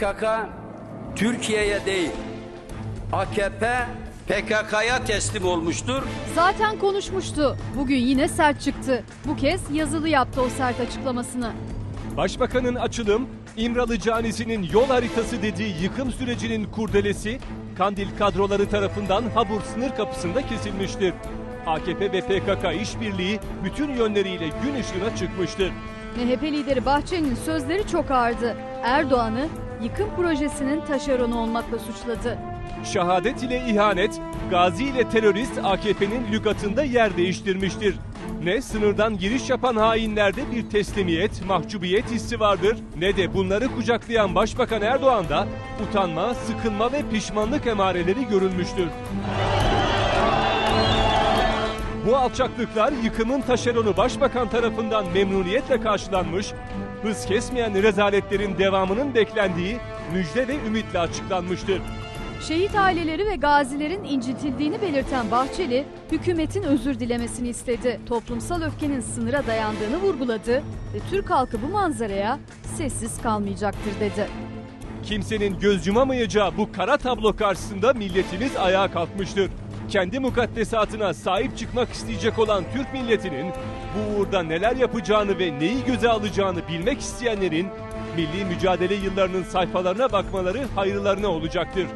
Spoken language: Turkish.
PKK Türkiye'ye değil AKP PKK'ya teslim olmuştur. Zaten konuşmuştu. Bugün yine sert çıktı. Bu kez yazılı yaptı o sert açıklamasını. Başbakanın açılım, İmralı Canisi'nin yol haritası dediği yıkım sürecinin kurdelesi, Kandil kadroları tarafından Habur sınır kapısında kesilmiştir. AKP ve PKK işbirliği bütün yönleriyle gün ışığına çıkmıştır. MHP lideri Bahçeli'nin sözleri çok ağırdı. Erdoğan'ı yıkım projesinin taşeronu olmakla suçladı. Şehadet ile ihanet, gazi ile terörist AKP'nin lügatında yer değiştirmiştir. Ne sınırdan giriş yapan hainlerde bir teslimiyet, mahcubiyet hissi vardır ne de bunları kucaklayan Başbakan Erdoğan'da utanma, sıkılma ve pişmanlık emareleri görülmüştür. Bu alçaklıklar yıkımın taşeronu başbakan tarafından memnuniyetle karşılanmış, hız kesmeyen rezaletlerin devamının beklendiği müjde ve ümitle açıklanmıştır. Şehit aileleri ve gazilerin incitildiğini belirten Bahçeli, hükümetin özür dilemesini istedi. Toplumsal öfkenin sınıra dayandığını vurguladı ve Türk halkı bu manzaraya sessiz kalmayacaktır dedi. Kimsenin göz yumamayacağı bu kara tablo karşısında milletimiz ayağa kalkmıştır. Kendi mukaddesatına sahip çıkmak isteyecek olan Türk milletinin bu uğurda neler yapacağını ve neyi göze alacağını bilmek isteyenlerin milli mücadele yıllarının sayfalarına bakmaları hayırlarına olacaktır.